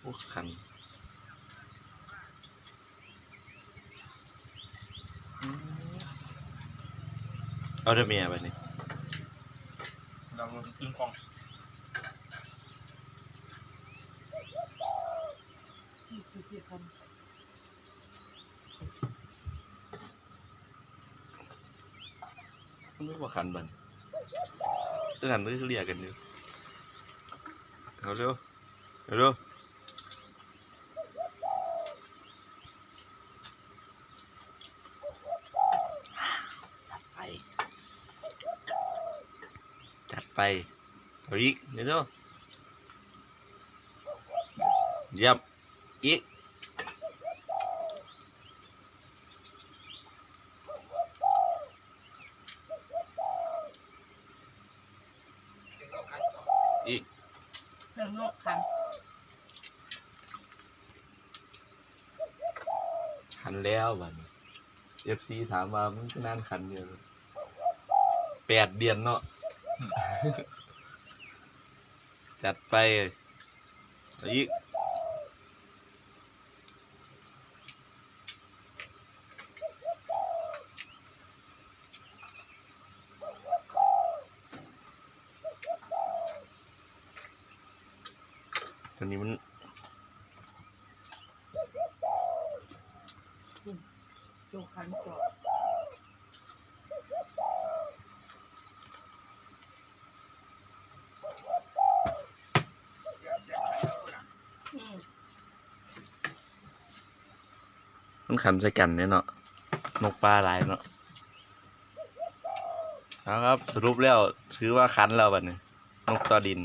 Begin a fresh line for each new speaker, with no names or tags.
โอ้คันอืมเอาเดอเมียไปนี่
เราลงครึ่งกล่อง
มันไม่ว่าคันบันเออคันก็เรียกกันอยู่เอาเร็วเอาเร็วจัดไป จัด ไปเอาอีกเดี๋ยวเร็วเยี่ยมอีกอีก
เรื่องโลกคัน
ขันแล้วบัดเอฟซีถามว่ามึงก็นั่นขันเดียวแปดเดือนเนาะ จัดไปเอาอีกตัวนี้มัน
โลกคันก่อน
มันขันใส่กันเนี่ยเนาะนกปลาหลายเนาะเอาครับ สรุปแล้วถือว่าคันแล้วบัดนี้นกต่อดิน